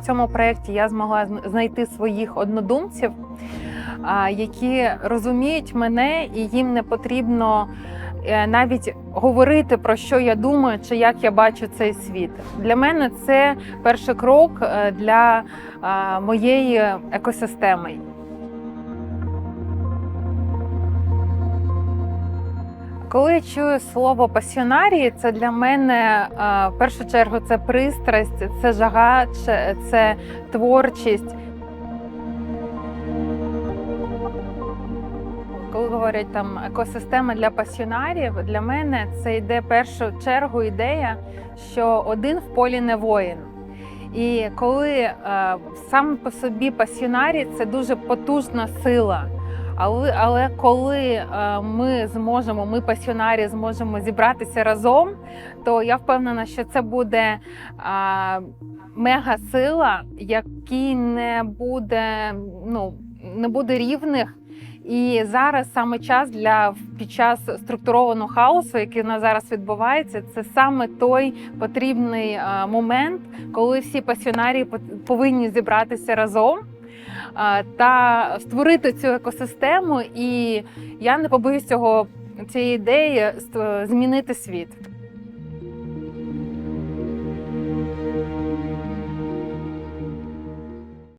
в цьому проєкті я змогла знайти своїх однодумців, які розуміють мене, і їм не потрібно е, навіть говорити про що я думаю чи як я бачу цей світ. Для мене це перший крок е, для моєї екосистеми. Коли я чую слово пасіонарії, це для мене е, в першу чергу це пристрасть, це жага, це- творчість. Коли говорять там екосистема для пасіонарів, для мене це йде в першу чергу ідея, що один в полі не воїн. І коли е, сам по собі пасіонарій це дуже потужна сила. Але, але коли е, ми зможемо, ми пасіонарі зможемо зібратися разом, то я впевнена, що це буде е, мега-сила, якій не буде, ну, не буде рівних. І зараз саме час для під час структурованого хаосу, який у нас зараз відбувається, це саме той потрібний е, момент, коли всі пасіонарії пот- повинні зібратися разом та створити цю екосистему. І я не побоюсь цього цієї ідеї змінити світ.